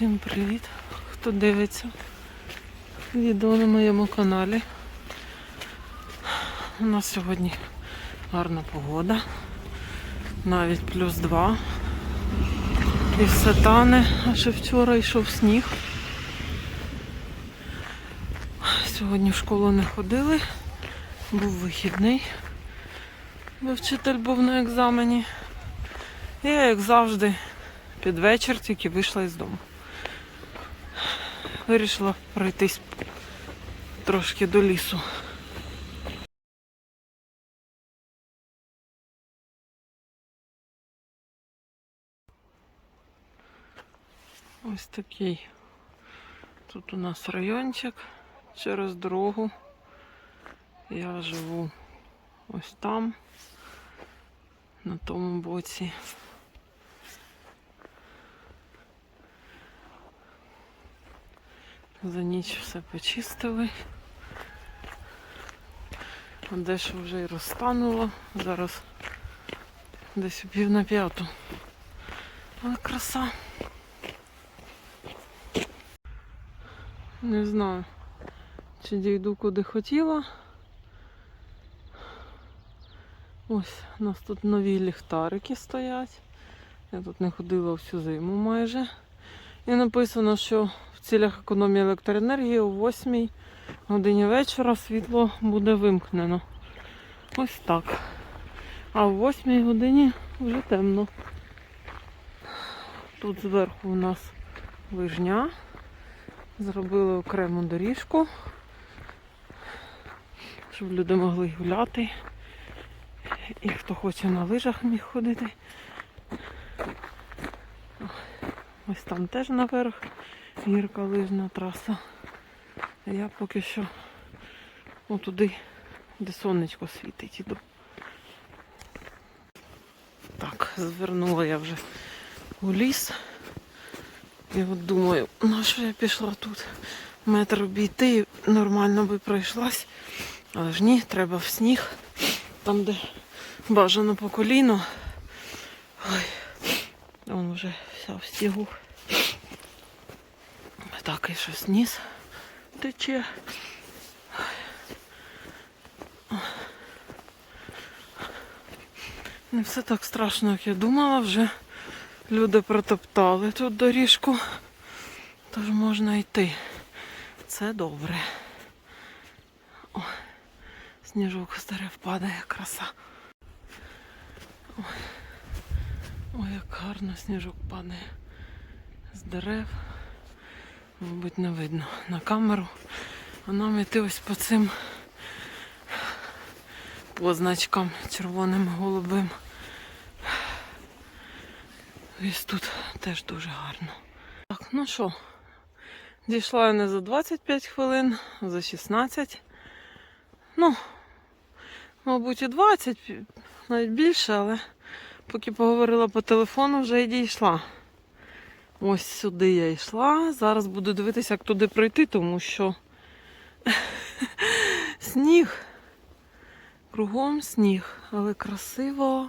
Всім привіт, хто дивиться відео на моєму каналі. У нас сьогодні гарна погода, навіть плюс два. І все тане, а ще вчора йшов сніг. Сьогодні в школу не ходили, був вихідний, бо вчитель був на екзамені. І я, як завжди, під вечір тільки вийшла із дому. Вирішила пройтись трошки до лісу. Ось такий. Тут у нас райончик через дорогу. Я живу ось там, на тому боці. За ніч все почистили. А Дещо вже і розтануло. Зараз десь пів на п'яту. Але краса. Не знаю, чи дійду куди хотіла. Ось у нас тут нові ліхтарики стоять. Я тут не ходила всю зиму майже. І написано, що в цілях економії електроенергії о 8 годині вечора світло буде вимкнено. Ось так. А о 8 годині вже темно. Тут зверху у нас лижня. Зробили окрему доріжку, щоб люди могли гуляти. І хто хоче на лижах міг ходити. Ось там теж наверх гірка лижна траса. Я поки що отуди, де сонечко світить, іду. Так, звернула я вже у ліс. І от думаю, на що я пішла тут? Метр обійти і нормально би пройшлась. Але ж ні, треба в сніг. Там, де бажано по коліно. Ой, он вже вся в снігу. Так, і щось ніс тече. Не все так страшно, як я думала, вже люди протоптали тут доріжку, тож можна йти. Це добре. О, сніжок з дерев падає, краса. Ой, як гарно сніжок падає з дерев. Мабуть, не видно на камеру. А нам йти ось по цим позначкам червоним голубим. Ось тут теж дуже гарно. Так, ну що, дійшла я не за 25 хвилин, а за 16. Ну, мабуть, і 20, навіть більше, але поки поговорила по телефону, вже і дійшла. Ось сюди я йшла. Зараз буду дивитися, як туди пройти, тому що сніг. Кругом сніг, але красиво.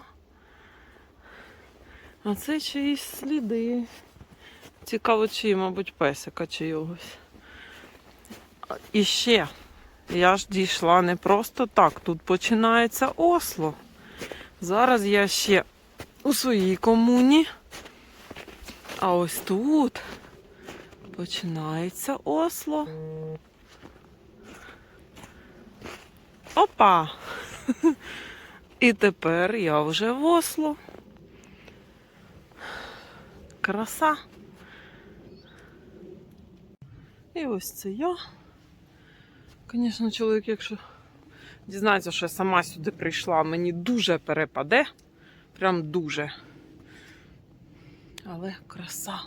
А це чиїсь сліди. Цікаво, чи, мабуть, песика чийогось. А, І ще я ж дійшла не просто так. Тут починається Осло. Зараз я ще у своїй комуні. А ось тут починається Осло. Опа! І тепер я вже в Осло. Краса. І ось це я. Звісно, чоловік, якщо дізнається, що я сама сюди прийшла, мені дуже перепаде. Прям дуже. Але краса.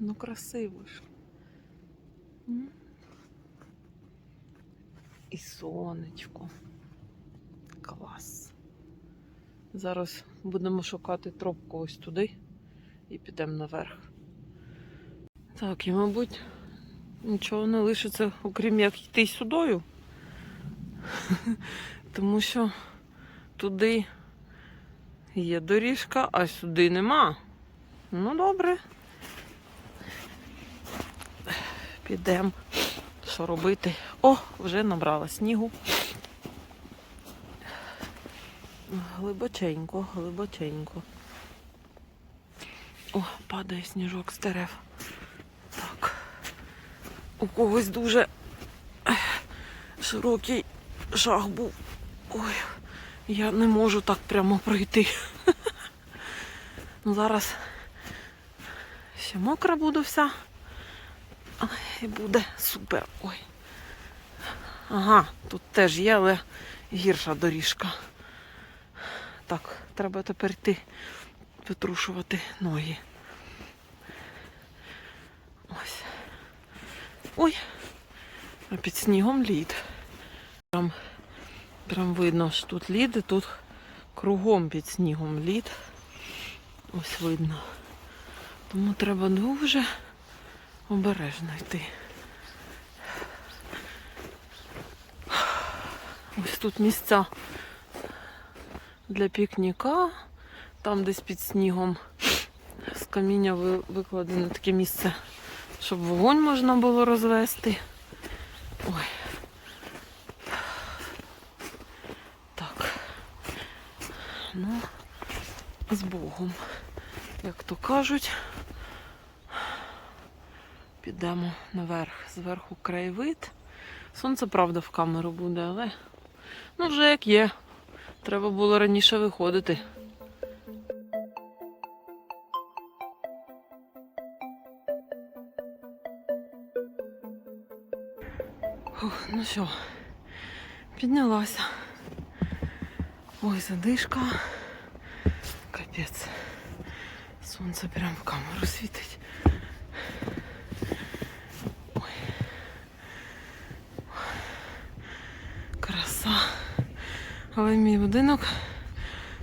Ну, красиво ж. І сонечко. Клас. Зараз будемо шукати тропку ось туди і підемо наверх. Так, і, мабуть, нічого не лишиться, окрім як йти сюдою. Тому що туди є доріжка, а сюди нема. Ну, добре. Підемо. Що робити? О, вже набрала снігу. Глибоченько, глибоченько. О, падає сніжок з дерев. Так. У когось дуже широкий шаг був. Ой, я не можу так прямо пройти. Ну, зараз ще мокра буду вся. І буде супер. Ой. Ага, тут теж є, але гірша доріжка. Так, треба тепер йти витрушувати ноги. Ось. Ой, а під снігом лід. Прям, прям видно, що тут лід, і тут кругом під снігом лід. Ось видно. Тому треба дуже обережно йти. Ось тут місця для пікніка. Там десь під снігом з каміння ви- викладене таке місце, щоб вогонь можна було розвести. Ой. Так. Ну, з як то кажуть. Підемо наверх. Зверху краєвид. Сонце, правда, в камеру буде, але ну вже як є. Треба було раніше виходити. Ух, ну що, піднялася. Ой, задишка. Капець. Сонце прямо в камеру світить. Ой. Краса. Але мій будинок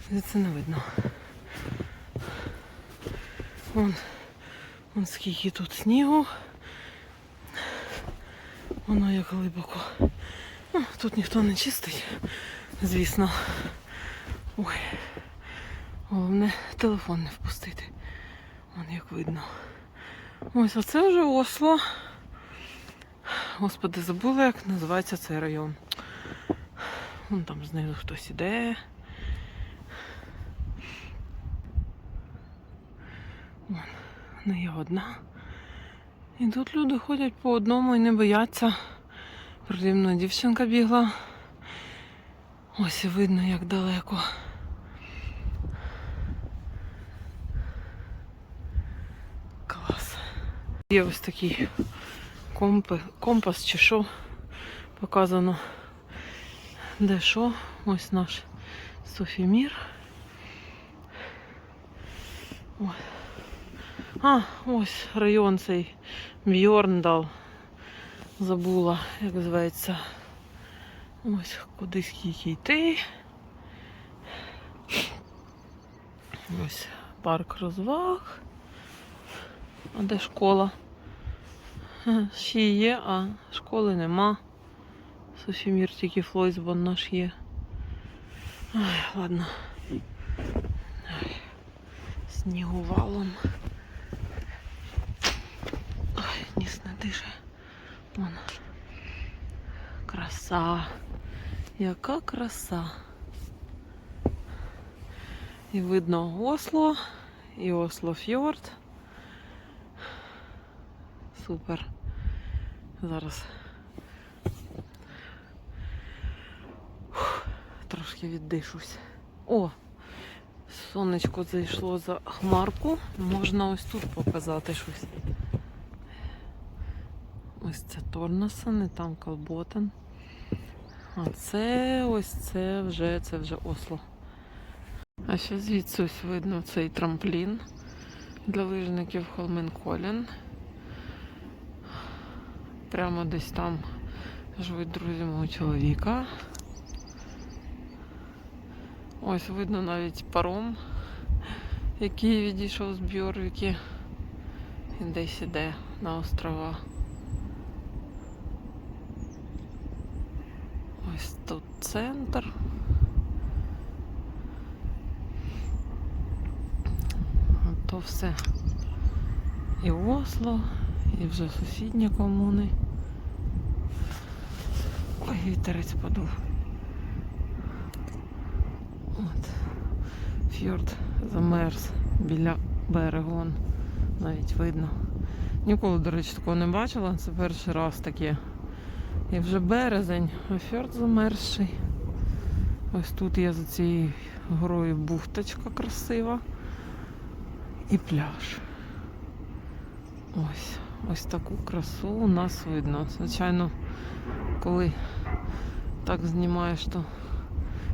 звідси не видно. Вон, вон скільки тут снігу. Воно як глибоко. Ну, тут ніхто не чистить, звісно. Ой. Головне телефон не впустити. Вон як видно. Ось оце вже Осло. Господи, забула, як називається цей район. Вон там знизу хтось іде. Вон, не я одна. І тут люди ходять по одному і не бояться. Придивна дівчинка бігла. Ось і видно, як далеко. Клас. Є ось такий компас чи що показано. Де що? Ось наш Софімір. Ой. А, ось район цей Бьорндал. Забула, як зветься. Ось куди скільки йти. Ось парк розваг. А де школа? Ще є, а школи нема. Софімір тільки Флойсбон наш є. Ай, ладно. Ай, снігу валом. Ой, ніс не дише. Вон. Краса. Яка краса. І видно Осло, і Осло Фьорд. Супер. Зараз Фух, трошки віддишусь. О! Сонечко зайшло за хмарку. Можна ось тут показати щось. Ось це Торнасан, і там Колботен. А це ось це вже це вже Осло. А ще звідси ось видно цей трамплін для лижників Холменколін. Прямо десь там живуть друзі мого чоловіка. Ось видно навіть паром, який відійшов з Бьорвіки і десь іде на острова. Ось тут центр. А То все і Осло, І вже сусідні комуни. Ой, вітерець подув. От. Фьорд замерз біля берегу. Навіть видно. Ніколи, до речі, такого не бачила. Це перший раз таке. І вже березень, а фьорд замерзший. Ось тут є за цією горою бухточка красива. І пляж. Ось. Ось таку красу у нас видно. Звичайно, коли так знімаєш, то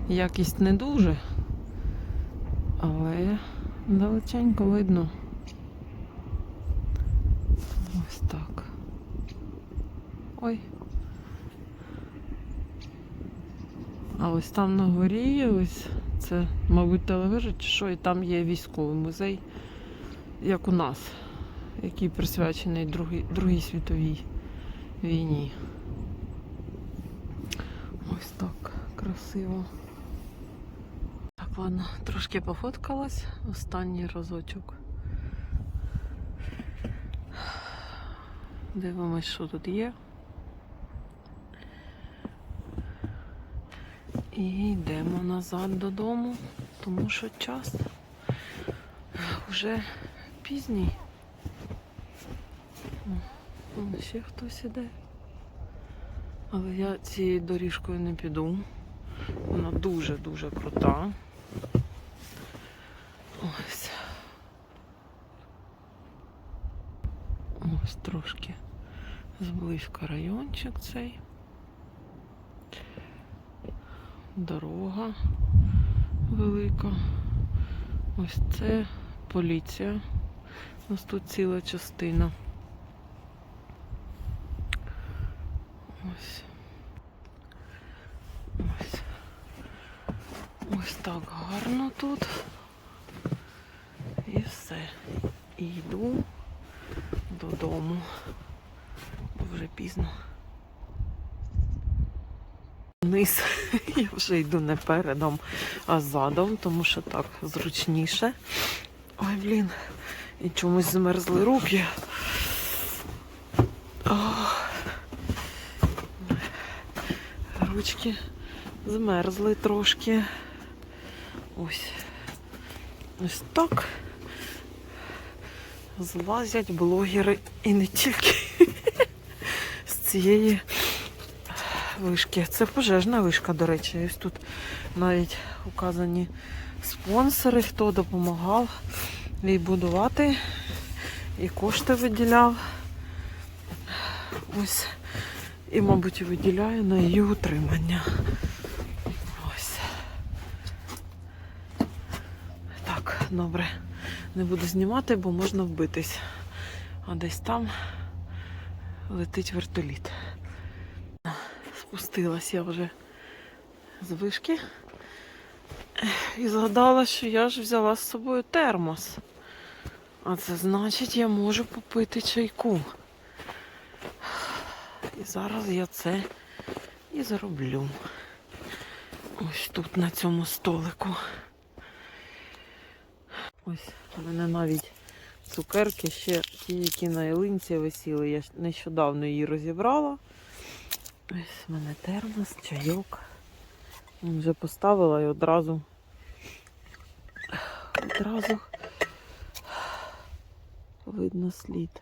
якість не дуже. Але далеченько видно. Ось так. Ой. А ось там на горі, ось це, мабуть, телевежа чи що, і там є військовий музей, як у нас, який присвячений Другій, Другій світовій війні. Ось так красиво. Так, ладно, трошки пофоткалась. Останній разочок. Дивимось, що тут є. І йдемо назад додому, тому що час вже пізній. Вон ще хтось іде. Але я цією доріжкою не піду. Вона дуже-дуже крута. Ось. Ось трошки зблизька райончик цей. Дорога велика. Ось це поліція. У нас тут ціла частина. Ось. Ось. Ось так гарно тут. І все. І йду додому. Бо вже пізно. Вниз я вже йду не передом, а задом, тому що так зручніше. Ой, блін, і чомусь змерзли руки. Ох. Ручки змерзли трошки. Ось. Ось так. Злазять блогери і не тільки з цієї вишки. Це пожежна вишка, до речі. Ось тут навіть указані спонсори, хто допомагав їй будувати і кошти виділяв. Ось. І, мабуть, виділяє на її утримання. Ось. Так, добре. Не буду знімати, бо можна вбитись. А десь там летить вертоліт. Спустилась я вже з вишки і згадала, що я ж взяла з собою термос. А це значить, я можу попити чайку. І зараз я це і зроблю. Ось тут на цьому столику. Ось у мене навіть цукерки ще ті, які на ялинці висіли. Я нещодавно її розібрала. Ось в мене термос, чайок. Вже поставила і одразу одразу видно слід.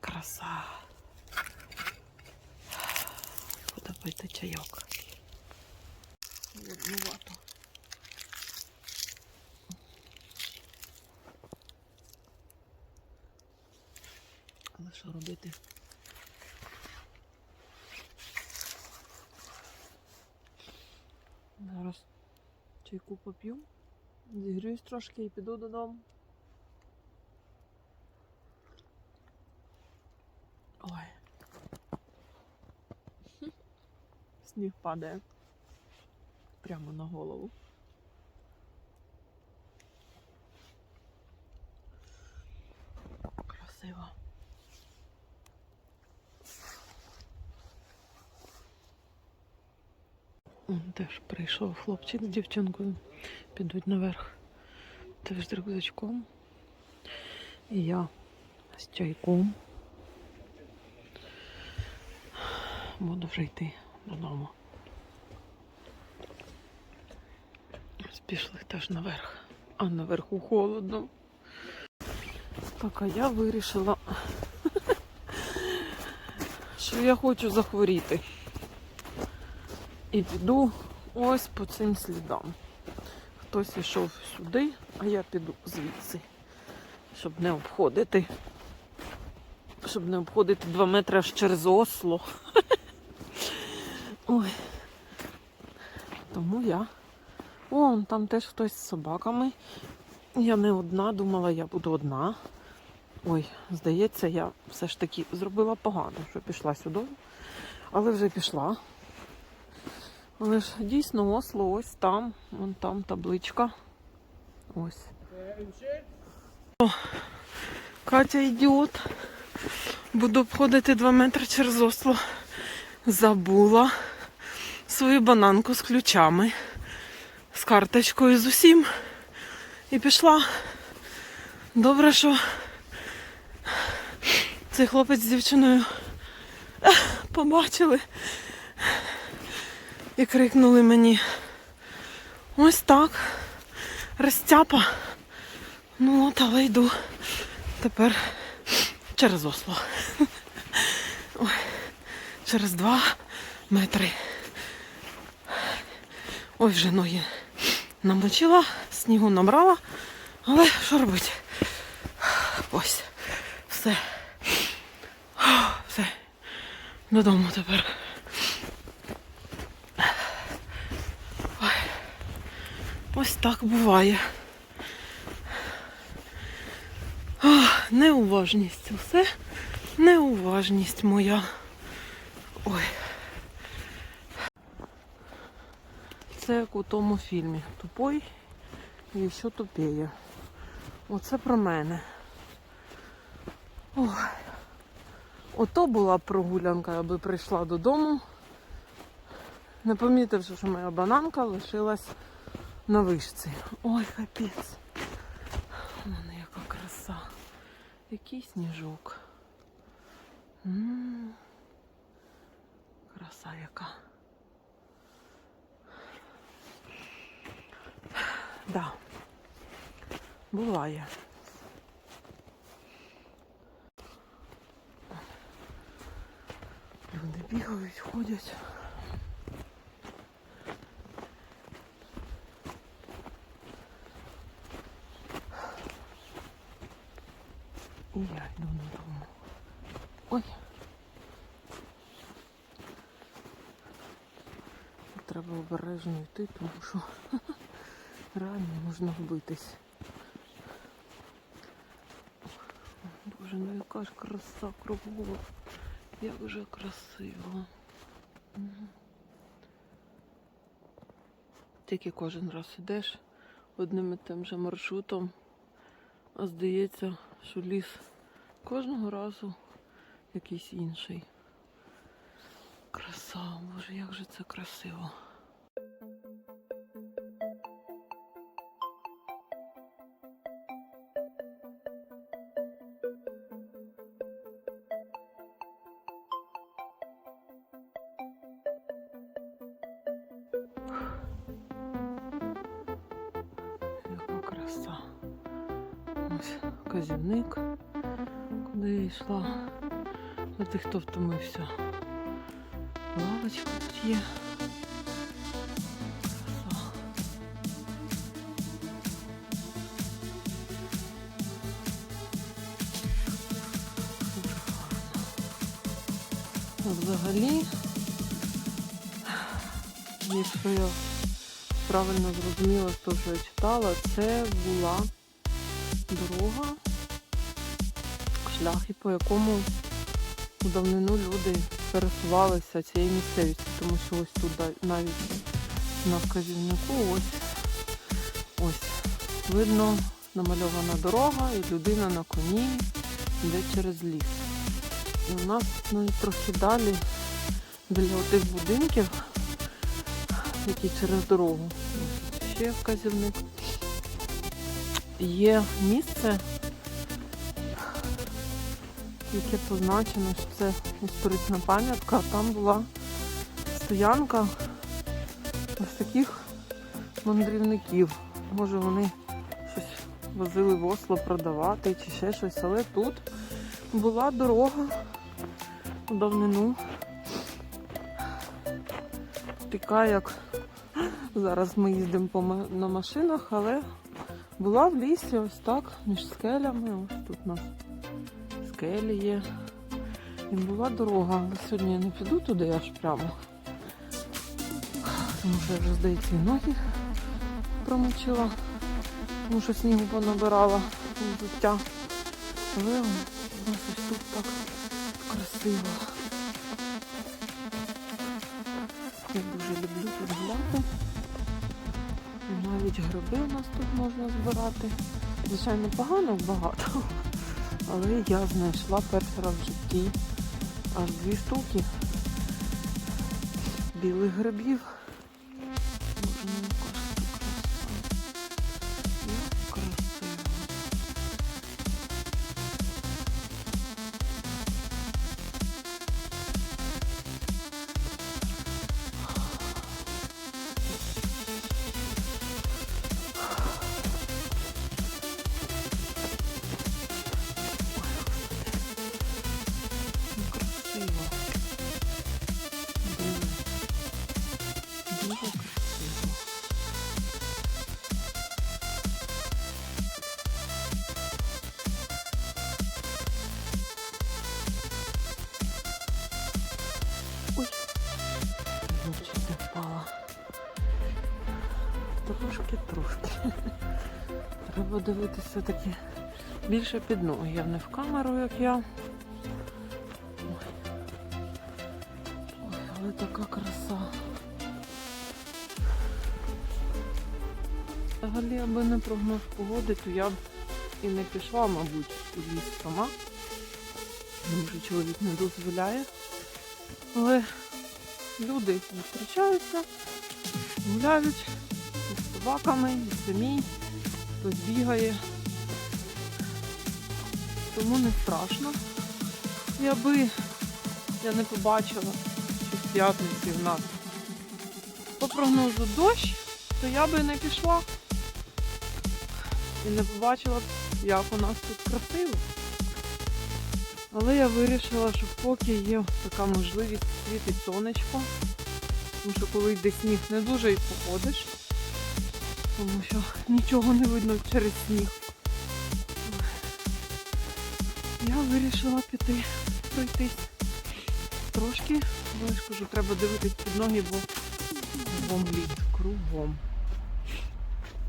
Краса. Буду пити чайок. Холоднувато. Але що робити? Зараз чайку поп'ю, зігріюсь трошки і піду додому. Сніг падає прямо на голову. Красиво. Он теж прийшов хлопчик з дівчинкою. Підуть наверх. теж з рюкзачком. І я з чайком. Буду вже йти додому. Ось Пішли теж наверх, а наверху холодно. Так, а я вирішила, що я хочу захворіти. І піду ось по цим слідам. Хтось йшов сюди, а я піду звідси, щоб не обходити. Щоб не обходити 2 метри аж через Осло. Ой. Тому я. О, там теж хтось з собаками. Я не одна, думала, я буду одна. Ой, здається, я все ж таки зробила погано, що пішла сюди. Але вже пішла. Але ж дійсно Осло ось там, вон там табличка. Ось. О, Катя йде. Буду обходити 2 метри через Осло. Забула свою бананку з ключами, з карточкою з усім. І пішла. Добре, що цей хлопець з дівчиною побачили і крикнули мені. Ось так. Розтяпа. Ну от, але йду тепер через Осло. Ой, через два метри. Ой, вже ноги намочила, снігу набрала, але що робити? Ось, все. Все. Додому тепер. Ой. Ось так буває. Ах, неуважність. Усе неуважність моя. Ой. Це як у тому фільмі. Тупой і ще тупіє. Оце про мене. Ой. Ото була прогулянка, аби прийшла додому, не помітивши, що моя бананка лишилась на вишці. Ой, капець. У мене яка краса. Який сніжок. М, Краса яка. Да. Буває. Люди бігають, ходять. І я йду додому. Ой. Треба обережно йти, тому що реально можна вбитись. Боже, ну яка ж краса кругом. Як же красиво. Тільки кожен раз ідеш одним і тим же маршрутом, а здається, що ліс кожного разу якийсь інший. Краса, боже, як же це красиво. Тих, хто втомився. Лавочка тут є. Взагалі, якщо я правильно зрозуміла, то що я читала, це була дорога, шлях, по якому у давнину люди пересувалися цією місцевістю, тому що ось тут навіть на вказівнику ось, ось видно намальована дорога і людина на коні йде через ліс. І у нас ну, трохи далі біля тих будинків, які через дорогу. Ще вказівник. є місце, яке позначено, що це історична пам'ятка. Там була стоянка ось таких мандрівників. Може вони щось возили в Осло продавати чи ще щось, але тут була дорога у давнину. Така як зараз ми їздимо на машинах, але була в лісі ось так, між скелями. Ось тут у нас скелі є. І була дорога. Але сьогодні я не піду туди аж прямо. Тому що я вже, здається, і ноги промочила. Тому що снігу понабирала взуття. Але у нас ось тут так красиво. Я дуже люблю тут гуляти. Навіть гриби у нас тут можна збирати. Звичайно, погано багато. Але я знайшла перший раз в житті аж дві штуки білих грибів. Треба дивитися таки більше під ноги. Я не в камеру, як я. Ой. Але така краса. Взагалі, аби не прогноз погоди, то я б і не пішла, мабуть, у ліс сама. Тому що чоловік не дозволяє. Але люди зустрічаються, гуляють із собаками, і самі, хтось бігає. Тому не страшно. І аби я не побачила, що з п'ятниці в нас по прогнозу дощ, то я би не пішла і не побачила як у нас тут красиво. Але я вирішила, що поки є така можливість світить сонечко, тому що коли йде сніг, не дуже і походиш, тому що нічого не видно через сніг. Я вирішила піти пройтись трошки, але ж кажу, треба дивитись під ноги, бо кругом лід, кругом.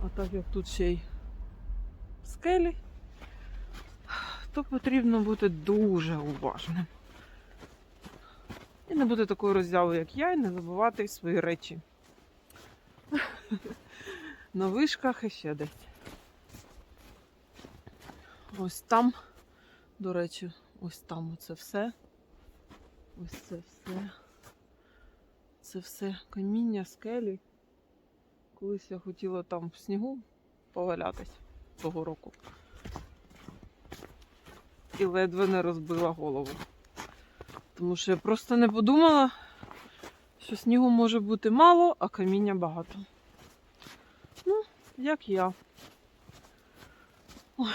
А так як тут ще й скелі, то потрібно бути дуже уважним. І не бути такою роззявою, як я, і не забувати свої речі. На вишках і ще десь. Ось там, до речі, ось там оце все. Ось це все. Це все каміння, скелі. Колись я хотіла там в снігу повалятись того року. І ледве не розбила голову. Тому що я просто не подумала, що снігу може бути мало, а каміння багато. Ну, як я. Ой,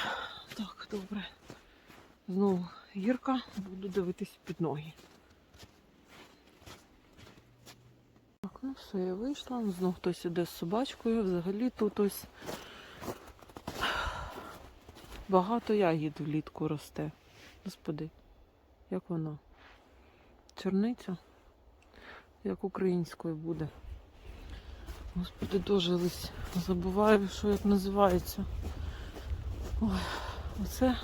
так, добре. Знову гірка, буду дивитись під ноги. Так, ну все, я вийшла. Знов хтось іде з собачкою. Взагалі тут ось багато ягід влітку росте. Господи, як воно? Черниця? Як українською буде. Господи, дожились. Забуваю, що як називається. Ой, оце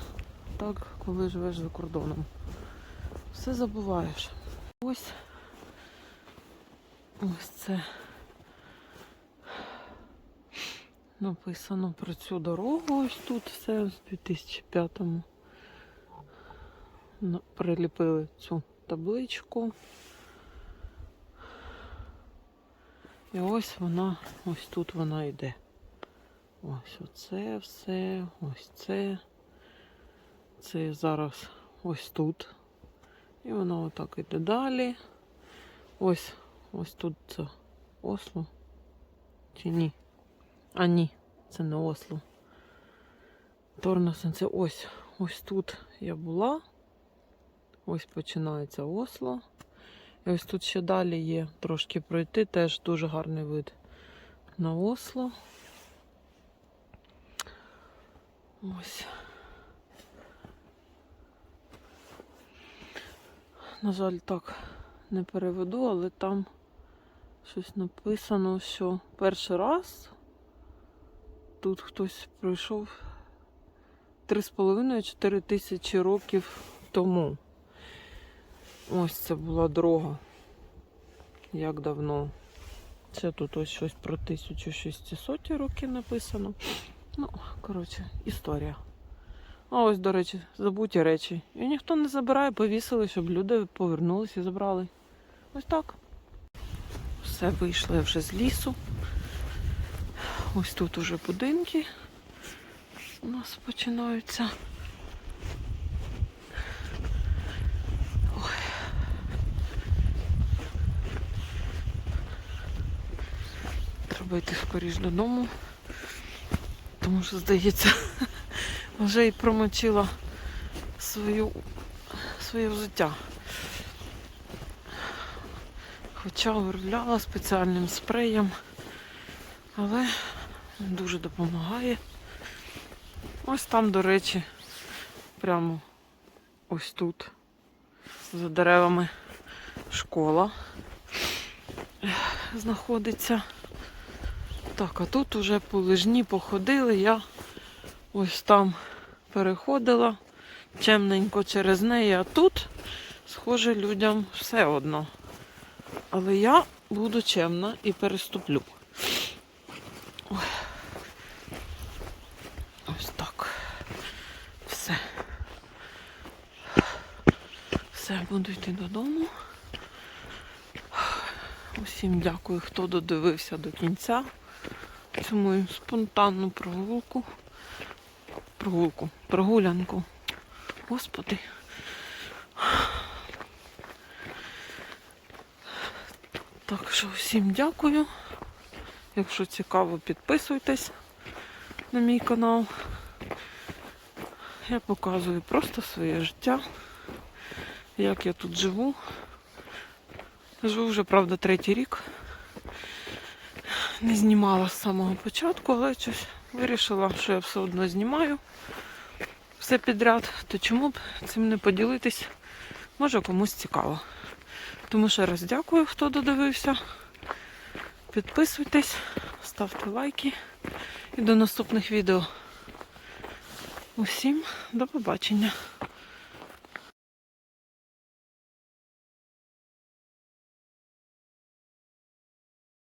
так, коли живеш за кордоном. Все забуваєш. Ось ось це написано про цю дорогу. Ось тут все в 2005-му. На- Приліпили цю табличку. І ось вона, ось тут вона йде. Ось оце все, ось це. Це зараз ось тут. І воно отак іде далі. Ось, ось тут це Осло. Чи ні? А ні, це не Осло. Торносен, це ось. Ось тут я була. Ось починається Осло. І ось тут ще далі є трошки пройти, теж дуже гарний вид на Осло. Ось. На жаль, так не переведу, але там щось написано, що перший раз тут хтось пройшов 3,5-4 тисячі років тому. Ось це була дорога. Як давно. Це тут ось щось про 1600 роки написано. Ну, коротше, історія. А ось, до речі, забуті речі. І ніхто не забирає, повісили, щоб люди повернулися і забрали. Ось так. Все, вийшли вже з лісу. Ось тут уже будинки у нас починаються. Треба йти скоріш додому, тому що, здається, вже і промочила свою, своє взуття. Хоча виробляла спеціальним спреєм, але дуже допомагає. Ось там, до речі, прямо ось тут, за деревами, школа знаходиться. Так, а тут уже по лижні походили, я ось там переходила чемненько через неї, а тут, схоже, людям все одно. Але я буду чемна і переступлю. Ось так. Все. Все, буду йти додому. Усім дякую, хто додивився до кінця цю мою спонтанну прогулку. Прогулку, прогулянку. Господи. Так що всім дякую. Якщо цікаво, підписуйтесь на мій канал. Я показую просто своє життя, як я тут живу. Живу вже, правда, третій рік. Не знімала з самого початку, але щось вирішила, що я все одно знімаю все підряд, то чому б цим не поділитись? Може комусь цікаво. Тому ще раз дякую, хто додивився. Підписуйтесь, ставте лайки і до наступних відео. Усім до побачення.